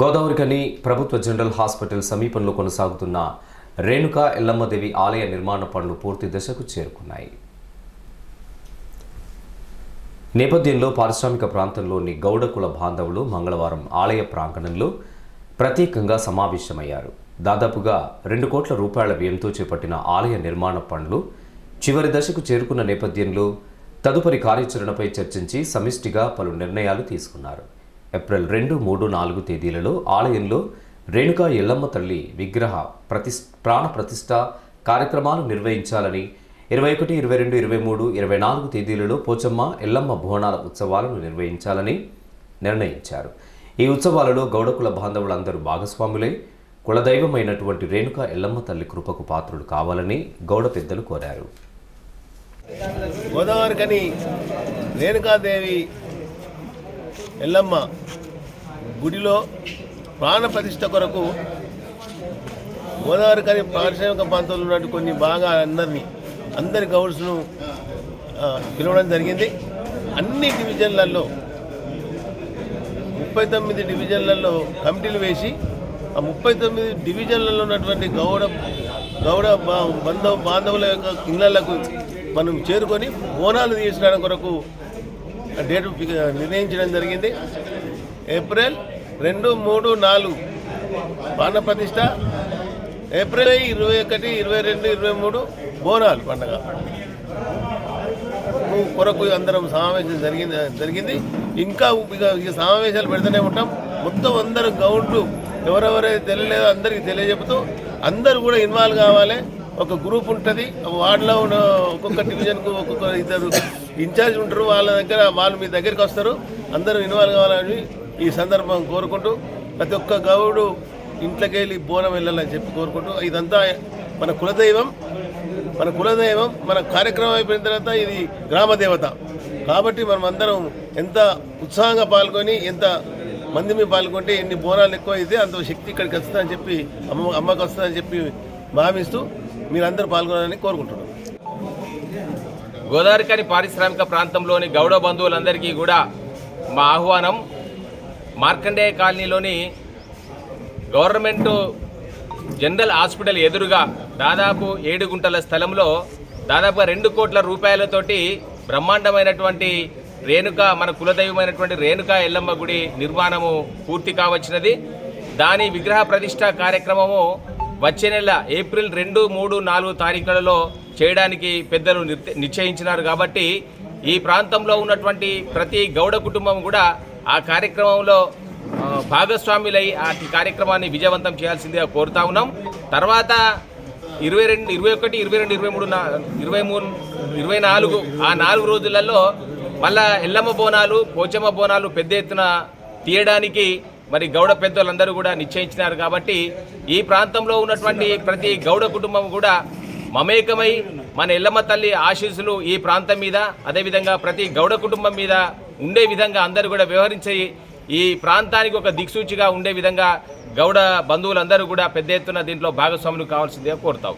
గోదావరికని ప్రభుత్వ general hospital సమీపంలో కొనసాగుతున్న రేణుకా ఎల్లమ్మదేవి ఆలయ నిర్మాణ పనులు పూర్తి దశకు చేరుకున్నాయి. నేపథ్యంలో పారిశ్రామిక ప్రాంతంలోని గౌడ కుల బాంధవులు మంగళవారం ఆలయ ప్రాంగణంలో ప్రత్యేకంగా సమావేశమయ్యారు. దాదాపుగా రెండు కోట్ల రూపాయల వ్యయంతో చేపట్టిన ఆలయ నిర్మాణ పనులు చివరి దశకు చేరుకున్న నేపథ్యంలో తదుపరి కార్యాచరణపై చర్చించి సమిష్టిగా పలు నిర్ణయాలు తీసుకున్నారు. ఏప్రిల్ రెండు మూడు నాలుగు తేదీలలో ఆలయంలో రేణుకా ఎల్లమ్మ తల్లి విగ్రహ ప్రతిష్ ప్రాణ ప్రతిష్ట కార్యక్రమాలు నిర్వహించాలని ఇరవై ఒకటి ఇరవై రెండు ఇరవై మూడు ఇరవై నాలుగు తేదీలలో పోచమ్మ ఎల్లమ్మ బోనాల ఉత్సవాలను నిర్వహించాలని నిర్ణయించారు. ఈ ఉత్సవాలలో గౌడకుల బాంధవులందరూ భాగస్వాములై కులదైవమైనటువంటి రేణుకా ఎల్లమ్మ తల్లి కృపకు పాత్రులు కావాలని గౌడ పెద్దలు కోరారు. గోదావరికని రేణుకాదేవి ఎల్లమ్మ గుడిలో ప్రాణప్రతిష్ఠ కొరకు గోదావరి కానీ పారిశ్రామిక ప్రాంతంలో ఉన్నటువంటి కొన్ని బాగా అందరినీ అందరి గౌడ్స్ను పిలవడం జరిగింది. అన్ని డివిజన్లలో ముప్పై తొమ్మిది డివిజన్లలో కమిటీలు వేసి ఆ ముప్పై తొమ్మిది డివిజన్లలో ఉన్నటువంటి గౌడ గౌడ బా- బాంధవుల యొక్క ఇళ్ళకు మనం చేరుకొని బోనాలు తీసుకోవడం కొరకు డేట్ నిర్ణయించడం జరిగింది. ఏప్రిల్ రెండు మూడు నాలుగు. బాణ ప్రతిష్ట. ఏప్రిల్ ఇరవై ఒకటి ఇరవై రెండు ఇరవై మూడు. బోనాలు పండగ. కొరకు అందరం సమావేశం జరిగింది జరిగింది. ఇంకా ఇక ఇక సమావేశాలు పెడుతూనే ఉంటాం. మొత్తం అందరూ గౌండ్లు. ఎవరెవరైతే తెలియలేదో అందరికీ తెలియజెపుతూ అందరూ కూడా ఇన్వాల్వ్ కావాలి. ఒక గ్రూప్ ఉంటుంది. వార్డులో ఉన్న ఒక్కొక్క డివిజన్కు ఒక్కొక్క ఇద్దరు ఇన్ఛార్జ్ ఉంటారు. వాళ్ళ దగ్గర వాళ్ళు మీ దగ్గరికి వస్తారు. అందరూ ఇన్వాల్వ్ కావాలని ఈ సందర్భం కోరుకుంటూ ప్రతి ఒక్క గౌడు ఇంట్లోకి వెళ్ళి బోనం వెళ్ళాలని చెప్పి కోరుకుంటూ ఇదంతా మన కులదైవం మన కులదైవం మన కార్యక్రమం అయిపోయిన తర్వాత ఇది గ్రామ దేవత కాబట్టి మనం అందరం ఎంత ఉత్సాహంగా పాల్గొని ఎంత మంది మీద పాల్గొంటే ఎన్ని బోనాలు ఎక్కువ అయితే అంత శక్తి ఇక్కడికి వస్తుందని చెప్పి అమ్మ అమ్మకి వస్తుందని చెప్పి భావిస్తూ మీరందరూ పాల్గొనాలని కోరుకుంటున్నాం. గోదావరికని పారిశ్రామిక ప్రాంతంలోని గౌడ బంధువులందరికీ కూడా మా ఆహ్వానం. మార్కండేయ కాలనీలోని గవర్నమెంట్ జనరల్ హాస్పిటల్ ఎదురుగా దాదాపు ఏడు గుంటల స్థలంలో దాదాపుగా రెండు కోట్ల రూపాయలతోటి బ్రహ్మాండమైనటువంటి రేణుక మన కులదైవమైనటువంటి రేణుక ఎల్లమ్మ గుడి నిర్మాణము పూర్తి కావచ్చినది. దాని విగ్రహ ప్రతిష్ట కార్యక్రమము వచ్చే నెల ఏప్రిల్ రెండు మూడు నాలుగు తారీఖులలో చేయడానికి పెద్దలు నిశ్చయించినారు కాబట్టి ఈ ప్రాంతంలో ఉన్నటువంటి ప్రతి గౌడ కుటుంబం కూడా ఆ కార్యక్రమంలో భాగస్వాములై ఆ కార్యక్రమాన్ని విజయవంతం చేయాల్సిందిగా కోరుతా ఉన్నాం. తర్వాత ఇరవై రెండు ఇరవై ఒకటి ఇరవై రెండు ఇరవై మూడు ఇరవై మూడు ఇరవై నాలుగు ఆ నాలుగు రోజులలో మళ్ళా ఎల్లమ్మ బోనాలు పోచమ్మ బోనాలు పెద్ద ఎత్తున తీయడానికి మరి గౌడ పెద్దలందరూ కూడా నిశ్చయించినారు కాబట్టి ఈ ప్రాంతంలో ఉన్నటువంటి ప్రతి గౌడ కుటుంబం కూడా మమేకమై మన ఎల్లమ్మ తల్లి ఆశీస్సులు ఈ ప్రాంతం మీద అదేవిధంగా ప్రతి గౌడ కుటుంబం మీద ఉండే విధంగా అందరూ కూడా వ్యవహరించి ఈ ప్రాంతానికి ఒక దిక్సూచిగా ఉండే విధంగా గౌడ బంధువులందరూ కూడా పెద్ద ఎత్తున దీంట్లో భాగస్వాములు కావాల్సిందిగా కోరుతాం